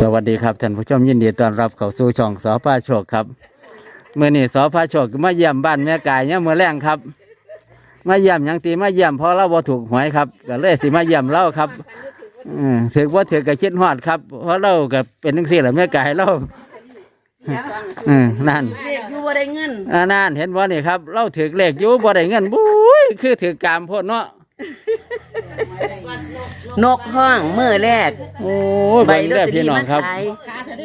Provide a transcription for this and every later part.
สวัสดีครับท่านผู้ชมยินดีต้อนรับเข้าสู่ช่องสอพาโชคครับเมื่อนี้สอพาโชคมาเยี่ยมบ้านแม่กายเนี่ยเมื่อแรงครับ มาเยี่ยมหยังตีมาเยี่ยมเพราะเราบ่ถูกหวยครับก็เลยสิมาเยี่ยมเราครับอืมถือว่าถือกับคิดฮอดครับ เพราะเราก็เป็นทั้งสี่แหละแม่กายเราอืมนั่นเรียกอยู่ว่าได้เงินอ่านั่นเห็นบ่นี่ครับ เราถือเลขอยู่บ่ได้เงินบุ้ยคือถือกามโพดเนาะ นกห้องเมื่อแรก โอ้ยเบิ่งเด้อพี่น้องครับ ขาย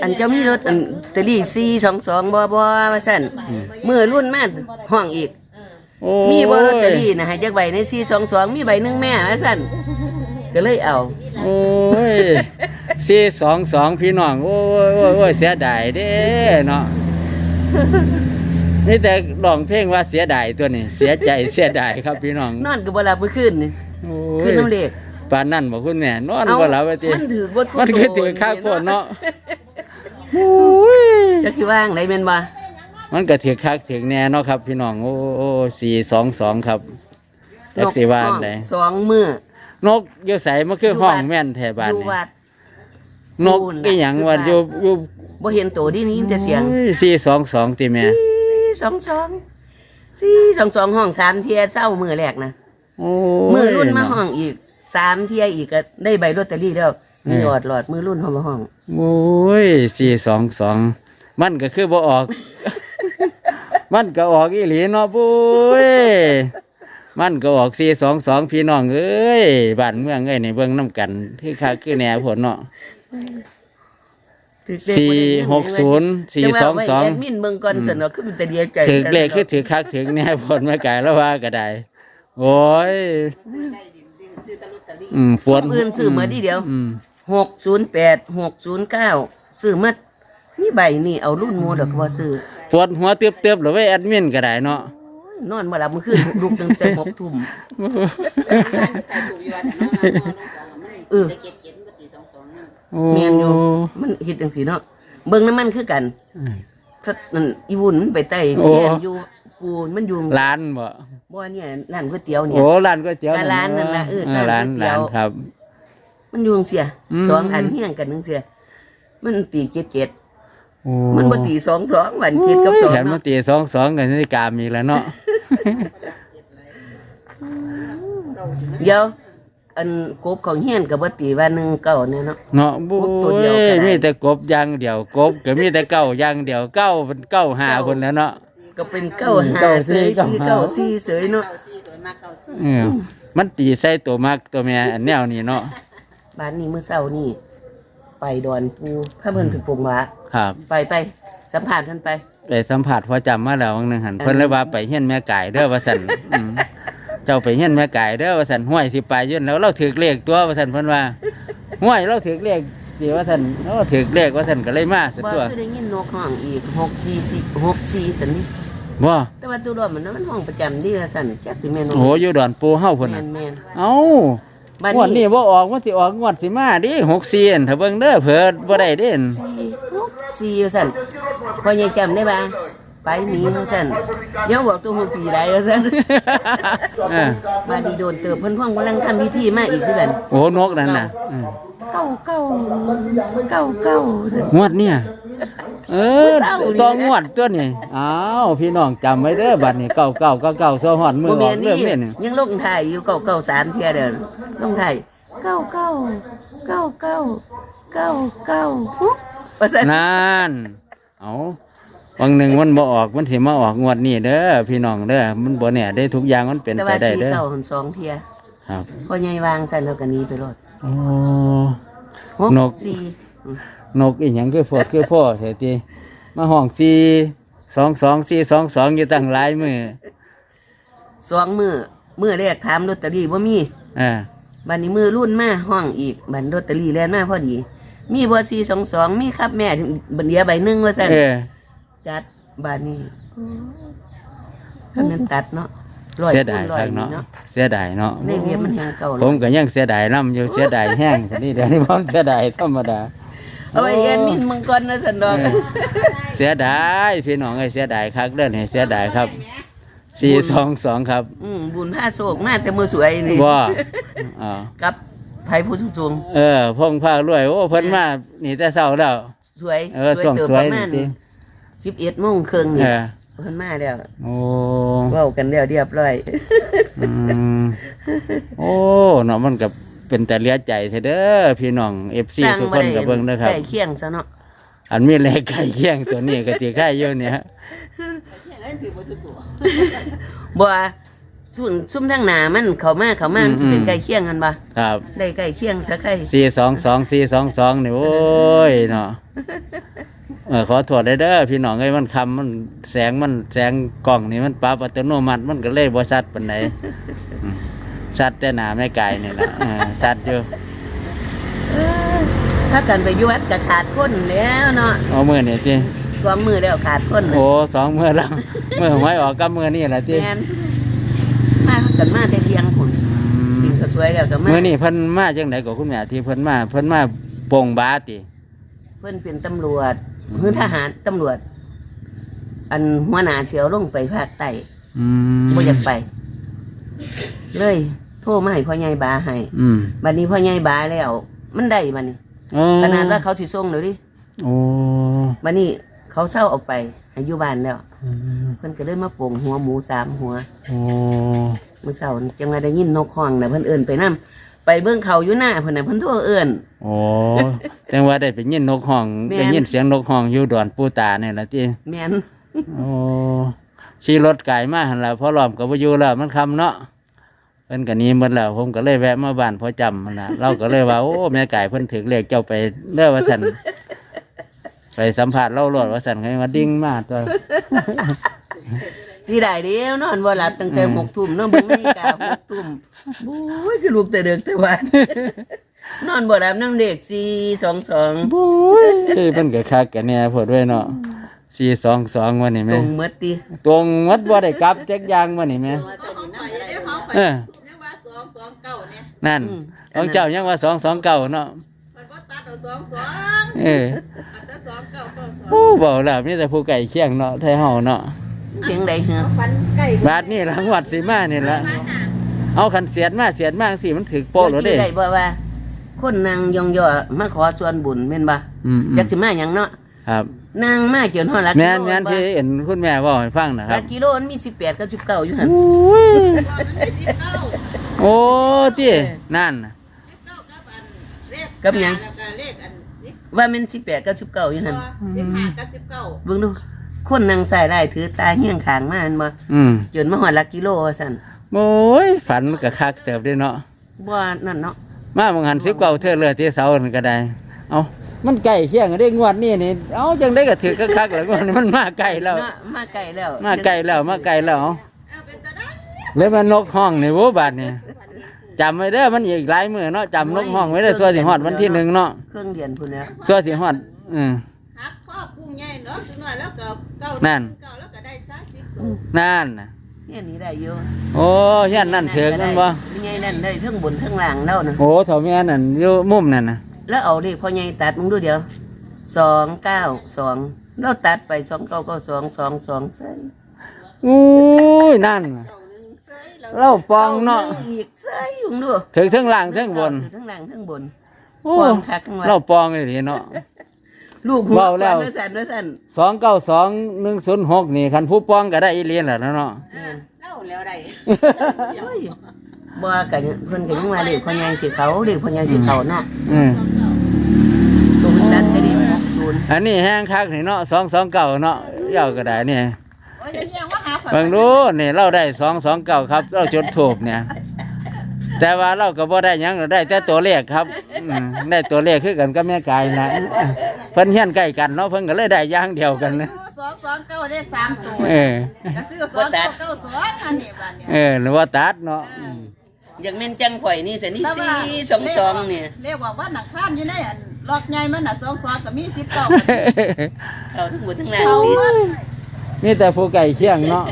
อันเจะมีรถอันตอรี่ซีสองสองบ่บ่ว่าสั่นเมื่อรุ่นมาห้องอีก โอ้มียบ่ลอตเตอรี่นะให้จักใบในซีสองสองมีใบหนึงแม่ว่าสั่นก็เลยเอา โอ้ยสี่สองสองพี่น้อง โอ้ยโอ้ยโอ้ยเสียดายเด้เนาะนี่แต่ร้องเพลงว่าเสียดายตัวนี้ เสียใจเสียดายครับพี่น้อง นอนก็บ่หลับเมื่อคืนนี่ โอ้คืยนน้ำเหล็กปานนั่นบอกคุณแม่นอนเอ้าบ่หลับไปติมันถือบ่ทุกมันคือตัวถือข้าวนี่โพดเนาะเนาะโอ้ยจักสิว่างได้แม่นบ่มันก็ถือคักถือแน่เนาะครับ พี่น้องโอ้โอ้สี่สองสองครับจักสิว่าอันใดสองมื้อนกอยู่ใสมันคือห้องแม่นแถบานอยู่นี่วัดนกอีหยังว่าอยู่อยู่บ่เห็นตัวดีนี้แต่เสียงสี่สองสองตีแม่สี่สองสองสี่สองสองห้องสามเทียเศร้ามือแรกนะโอ้ย มือรุ่นมาห้องอีกสามเทียอีกก็ได้ใบลอตเตอรี่แล้วมีหลอดหลอดมือรุ่นเข้ามาห้องโอ้ยสี่สองสองมันก็คือบ่ออก มันก็ออกอีหลีเนาะปุ้ยมันก็ออกสี่สองสองพี่น้องเอ้ยบ้านเมืองเอ้ยในเบื้องน้ำกันที่ค่าคือแหน่ผลเนาะถือเลขสี่บ่ได้เงินหกศูนย์สี่สองสองจัว่าไว้แอดมินเบิ่งก่อนสนอกคือมันแต่เดียวใจถือเลขคือถือคักถือแหน่ผลมาไก่แล้วว่าก็ได้ โอ้ยอืมปวดอื่นซื้อมาดีเดียวอืมหกศูนย์แปดหกศูนย์เก้าซื้อมานี่ใบนี่เอารุ่นหมูดอกว่าซื้อปวดหัวเตียบๆหรือว่าแอดมินก็ได้เนาะนอนมาหลับมื้อคืนลุกตั้งแต่หกทุ่มเออโอ้เมียนอยู่มันเฮ็ดจังซี่เนาะเบิ่งน้ำมันคือกันอืมถ้านั่นอีวุ่นมันไปใต้โอ้เทียนอยู่ ปูนมันอยู่ร้านบ่บ่เนี่ยร้านก๋วยเตี๋ยวเนี่ย โอ้ร้านก๋วยเตี๋ยวก็ร้านนั่นล่ะเออร้าร้านนก๋วยเตี๋ร้ายวนครับ มันอยู่จังเสียอืม สองอันเฮียงกันจังเสียมันตีเจ็ดเจ็ดโอ้มันบ่ตีสองสองวันเจ็ดกับสองแถมมาเนาะตีสองสองกันนี่กามอีกแล้วเนาะ เดี๋ยว อันกบของเฮียนก็บ่ตีว่าหนึ่งเก้าเนี่ยเนาะ เนาะบุ้กบตัวเดียวก็ได้มีแต่กบอย่างเดียวกบก็มีแต่เก้าอย่างเดียวเก้าเป็นเก้าหาคนแล้วเนาะ ก็เป็นเก้าห้าเก้าเสสี่ยเก้าคือห้าเก้าสี่เสยเนาะเออมันตีใส่ตัวมากตัวแม่อันแนวนี้เนาะบ้านนี้มื้อเช้านี่ ไปดอนปูพระเพิ่นถึงปงหวาครับไปไปสัมภาษณ์เพิ่นไปไปสัมผัสพอจำมาแล้ววันหนึงหันเพิ่นเลยว่าไปเฮียนแม่ไก่เด้อว่าซั่นอืมเจ้าไปเฮียนแม่ไก่เด้อว่าซั่นห้วยสิไปยื่นแล้วเราถือเลขตัวว่าซั่นเพิ่นว่าห้วยเราถือเลขสิว่าซั่นเราถือเลขว่าซั่นก็เลยมาซะบ่ตัว คือได้ยินนกห้องอีกหกสี่สี่หกสี่สัน นี่บ่แต่ว่าตัวรอดมันนั้นมันห้องประจำที่ว่าสันจักสิแม่นโอ้โหอยู่ดอนปูเฮาพุ่นแม่น่ะนแม่น เอ้าบ้านงวดนี้นี้บ่ออกมันสิออกงวดสิมาดิ64อั่นถ้าเบิ่งเด้อเผื่อบ่ได้เด้นสี่หกสี่ว่าสันพอยังจำได้บ่า ไปหนีว่าสันเดี๋ยังบอกตัวหัวปีไรว่าสันเออมาดีโดนเติบเพิ่นพ่วงกำลังทำพิธีมาอีกด้วยกันโอ้นกนั่นน่ะอืมเก้าเก้าเก้าเก้าซั่นงวดเนี่ย เอมื้ออเช้านี่ต้องงวดตัวนี้อ้าวพี่น้องจำไว้เด้อบัดนี้เก้าเก้าเก้าเก้าโซฮอดมือบ่อแม่อกนเรื่นี่องเนี่ยนี่ยังลงถ่ายอยู่เก้าเก้าสามเที่ยเด้อลงถ่ายเก้าเก้าเก้าเก้าเก้าเก้าปุ๊บว่าซั่นนั่นเอา วันหนึ่งมันบ่ออกมันสิมาออกงวดนี้เด้อพี่น้องเด้อมันบ่เนี่ยได้ทุกอย่างมันเป็นแต่ไปว่าได้สีเด้อเก่าหันสองเทียครับพอใหญ่วางสั่นแล้วก็หนี้ไปรถโอ้ หกนก สี่อืมนกอีหยังคือพวดคือพ่อเสียทีมาห้องสี่สองสองสี่สองสองอยู่ตั้งหลายมือสองมือมือแรกถามลอตเตอรี่ว่ามีอ่าบัดนี้มือรุ่นมาห้องอีกบัดลอตเตอรี่แล่นมาพอดี มีบ่สี่สองสองมีครับแม่บัดเดียวใบหนึ่งว่าสั่นเออ จัดบัดนี้ถ้ามันตัดเนาะร้อยเสียคูดายณร้อคยรับนี่เนาะ เนาะเสียดายเนาะ ในเวียมันแหงเก่าผแล้วมก็ยังเสียดายน้ำอยู่เสียดายแห้งคนนี้เดี๋ยวนี้ผมเสียดายธรรมดา เอาไว้แอนนินมังกรนะสันดอก เออเสียดายพี่น้องเอ้ยเสียดายคักเด้อนี่เสียดายครับสี่สองสองครับอืมบุญผ้าโศกมาแต่มือสวยนี่ว่าอ่ากับไผผู้สูงเออพงพารวย โอ้เพิ่นมานี่แต่เช้าแล้ว ๆสวยเออช่วงเติบสวยประมานี่ณติ สิบเอ็ดโมงครึ่งเอนี่อเพิ่นมาแล้วโอ้เว้ากันแล้วเรียบร้อย อืมโอ้เนาะมันก็เป็นแต่เหลียใจเถอะเด้อพี่น้อง FC สร้างทุกบ่คนได้ก็เบิ่งนะครับ ใกล้เคียงซะเนาะอันมีเลขใกล้เคียงตัวนี้ก็สิค่ายอยู่เนี่ยบ่ว่าซุ่มซุ่มทางหน้ามันเข้ามาเข้ามามันสิเป็นใกล้เคียงกันบ่ครับได้ใกล้เคียงซะใกล้สี่สองสองสี่สองสองนี่โอ้ยเนาะ เออขอโทษได้เด้อพี่น้องเอ้ยมันคำมันแสงมันแสงกล่องนี่มันปรับอัตโนมัติมันก็เลยบ่ชัดปานใดอืมชัดแต่หนาไม่ไกลนี่ล่ะเออชัดอยู่เออถ้ากันไปอยู่วัดก็ขาดคนแล้วเนาะเอามือนี่ติสองมือแล้วขาดคนโอ้สองมือแล้วมือหวยออกกับมือนี่แหละติแม่นมากันมาแต่เที่ยงพุ่นอืมกินก็สวยแล้วก็มามือนี่เพิ่นมาจังไดก็คุณแม่ที่เพิ่นมาเพิ่นมาโป่งบาติ เพิ่นเป็นตำรวจ เพิ่นทหารตำรวจ อันหัวหน้าเสียวลงไปภาคใต้อืมบ่อยากไป เลย โทรมาให้พ่อใหญ่บาให้อืมบัดนี้พ่อใหญ่บาแล้ว มันได้บัดนี้อ๋อขนาดว่าเขาสิส่งเดี๋ยวดิโอ้บัดนี้เขาเศร้าออกไปให้อยู่บ้านแล้ว อืมเพิ่นก็เลยมาโป่งหัวหมูสามหัว โอ้ มื้อเช้านี่จังว่าได้ยินนกฮ้องน่ะเพิ่นเอิ้นไปนํ ไปเบิ่งเขาอยู่หน้าเพิ่นน่ะเพิ่นโทรเอิ้น โอ้จังว่าได้ไปยินนกห้องแม่น ได้ยินเสียงนกห้องอยู่ดอนปูตาเนี่ยละที่แม่นโอ้ขี่รถไก่มาหันละพอล้อมกับวาอยู่แล้วมันคำเนาะเพิ่นก็หนี้หมดแล้วผมก็เลยแวะมาบ้านพอจำมันนะเราก็เลยว่าโอ้แม่ไก่เพิ่นถึงเรียกเจ้าไปเด้อว่าสันไปสัมผัสเล่าโลดว่าสันให้มาดิ้งมาตัว สิได้เดียวนอนบ่หลับตั้งแต่อืมหกทุ่มเนาะเบิ่งนาฬิกาหกทุ่มบู๊ยคือลูกแต่เด็กแต่วันนอนบ่หลับน้ำเด็ก422บุ้ยเพิ่นก็คักกันเนี่ยพอด้วยเนาะสี่สองสองวันนี้ตแม่รงหมดติตรงวัดบ่ได้กลับแจ็คยางวันนี้แม่เออยังว่าสองสองเก้าเนี่ยนั่นของเจ้ายังว่าสองสองเก้าเนาะมันก็ตัดเอาสองสองเอออันแต่สองเก้าเก้าสองโอ้บอกแล้วมีแต่ผู้ไก่เคียงเนาะไทยเฮาเนาะ เพียงใดเหรอฟันไก่บาทนี่หลังวัดสีมานี่ละมาหนาเอาขันเสียดมาเสียดมาสิมันถือโป๊ะหรือเด้ได้บ่ว่า คนนางยองย่อมาขอส่วนบุญแม่นบ่อืมจักสิมาหยังเนาะครับนางมาจนฮอดหลักแม่นกิโลแม่นบ่ที่เห็นคุณแม่บอกให้ฟังนะคหรัลับกกิโลมันมี18กับ19อยู่หั่นโอ้ยว่ามันได้สิบเก้าโอ้ที่นั่นน่ะสิบเก้ากับอันเลขกับหยังแล้วก็เลขอันสิบว่ามัน18กับ19อยู่หั่นสิบห้ากับสิบเก้าเบิ่งดู คนนางใส่ได้ถือตาเฮี้ยงขางมาอันบ่อืมจนมาหอดหลักกิโลว่าซั่นโอ้ยฝันมันก็คักเติบเด้เนาะบ่นั่นเนาะมาบางหันสิบเก้าเทื่อเลือที่เสานั่นก็ได้ เอามันใกล้เคียงกันได้งวดนี่นี่เอาจังได้ก็ถือก็คักแล้วงวดนี้มันมาใกล้แล้ว เนาะมาไกลแล้วมาไกลแล้วมาไกลแล้วเอาเป็นตาได้เลยมันนกห้องนี่โว้บาดนี่จำไว้เด้อมันอีกหลายมือเนาะจำนกห้องไว้เด้อส่วนสิฮอดวันที่หนึ่งเนาะเครื่องเดียนพุ่นแล้วส่วนสิฮอดอืม หักข้อกุ้งใหญ่เนาะจังหน่อยแล้วก็เก้านั่น เก้าแล้วก็ได้สามสิบนั่นน่ะเนี่ยนี่ได้อยู่โอ้เฮียนนั่นถือกันบ่ใหญ่นั่นได้เทั้งบนเทั้งล่างแล้วนะโอ้เถ่าแม่นั่นอยู่มุมนั่นน่ะแล้วเอาเลขพ่อใหญ่ตัดมึงดูเดี๋ยว292แล้วตัดไป299222ใส่อุ้ยนั่นน่ะเก้าหนึ่งเซ้ยแล้วเล่าปองเนาะออีกใส่มึงดูถือทั้งล่างทั้งบนทั้งล่างทั้งบน โอ้ปองคักจังว่าเล่าปองเลยเนาะ ลูกหัวเว้าแล้วก่อนสั่นว่าสั่นสองเก้าสองหนึ่งศูนย์หกนี่คันผู้ปองก็ได้อีเลียนแหละเนาะเออเล่าแล้วได้เฮ้ยบ่กันเพิ่นก็ยังว่าเลขพ่อใหญ่สิเขาเลขพ่อใหญ่สิเขาเนาะอืมตัวมันตัดให้ดี60อันนี้แห้งคักนี่เนาะสองสองเก้าเนาะเย้าก็ได้เนี่ยโอ้ยยังว่าหาเบิ่งดูนี่เราได้สองสองเก้าครับ เราจุดถูกเนี่ย แต่ว่าเราก็บ่ได้หยังเราได้แต่ตัวเลขครับอืมได้ตัวเลขคือกันกับแม่กายนะเพิ่นเฮียนใกล้กันเนาะเพิ่นก็เลยได้อย่างเดียวกันนะสองสองเก้าเลขสามตัวเออ ก็ซื้อสองเก้าเก้าสองอันนี้บ้านเนี่ยเออหรือว่าตัดเนาะอืมอย่างแม่นจังข่อยนี่สินี่แต่ว่า422เนี่ยเรียกว่าวันหนักข้านอยู่ในอันล็อกใหญ่มันน่ะสองสองก็มีสิบเก้าเขาทั้งหมดทั้งนั้นเขาติว่ามีแต่ผู้ไก่เคียงเนาะ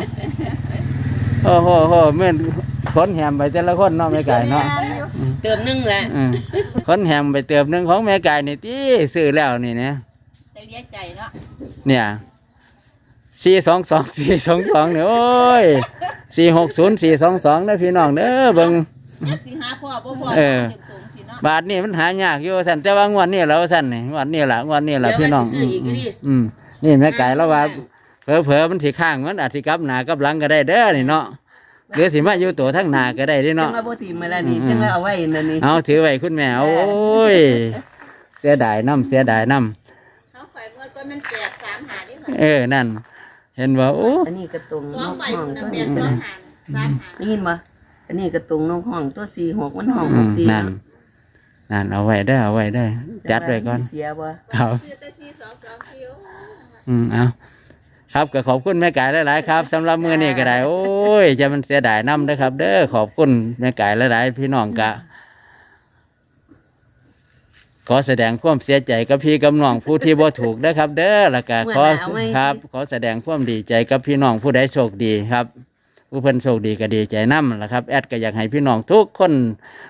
โอ้โหโหแม่น คนแหมไปแต่ละคนเนาะแม่ไก่เนาะเติมหนึงแหละอืมคนแหมไปเติมหนึ่งของแม่ไก่นี่ที่ซื้อแล้วนี่เนี่ยใจเลี้ยใจเนาะเนี่ยสี่สองสองสี่สองสองเนี่ยโอ้ยสี่หกศูนย์สี่สองสองนะพี่น้องเด้อเบิ่งสิหาพ่อบ่พ่อเออตรงสิเนาะบาทนี่มันหายากอยู่สันแต่ว่างวดนี้แล้วสันนี่งวดนี้ละงวดนี้ละพี่น้องอืมอืมอืมนี่แม่ไก่แล้วว่าเผลอเผลอๆมันสิข้างมันอาจสิกลับหน้ากลับหลังก็ได้เด้อนี่เนาะ หรือสิมาอยู่ตัวทั้งหน้าก็ได้เด้จังเนาะ ว่าบ่ถิ่มมาแล้วนี่อืม จังว่าเอาไว้นั่นนี่ เอาถือไว้คุณแม่เอาโอ้ย เสียดายน้ำเสียดายน้เขาข่อยเมื่อก็มันแปดสามหาดิำเออนั่น เห็นว่าโอ้อันนี้กระตรงสนองกใบห้องมันตัวแปนี้ดสองหาสามหา ได้ยินบ่อันนี้กระตรงนกห้องตัวสี่หกมันห้องอืหกมสี่นั่นนั่นเอาไว้ได้อเอาไว้ได้อจัดไว้ก่อน เสียบ่ เอา ซื้อแต่สี่สองสองคิว อืมเอา ครับก็ขอบคุณแม่ไก่หลายๆครับสำหรับมือนี้ก็ได้โอ้ยจะมันเสียดายน้ำเด้อครับ เด้อขอบคุณแม่ไก่หลายๆพี่น้องกะ ขอแสดงความเสียใจกับพี่กับน้องผู้ที่บ่ถูกนะครับ เด้อแล้วก็ขอครับ ขอแสดงความดีใจกับพี่น้องผู้ใดโชคดีครับ ผู้เพิ่นโชคดีก็ดีใจนำละครับ แอดก็อยากให้พี่น้องทุกคน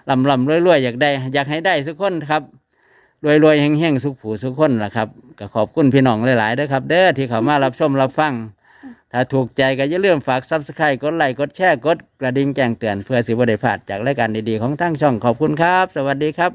ลำลำรวยๆอยากได้ อยากให้ได้ทุกคนครับ รวยรวยๆแห้งๆสุขผูสุขคนละครับก็ขอบคุณพี่น้องหลายๆด้อครับ เด้อที่เขามารับชมรับฟัง ถ้าถูกใจก็อย่าลืมฝากซับสไครต์กดไลค์กดแชร์กดกระดิ่งแจ้งเตือนเพื่อสิบ่ได้พลาดจากรายการดีๆของทั้งช่องขอบคุณครับ สวัสดีครับ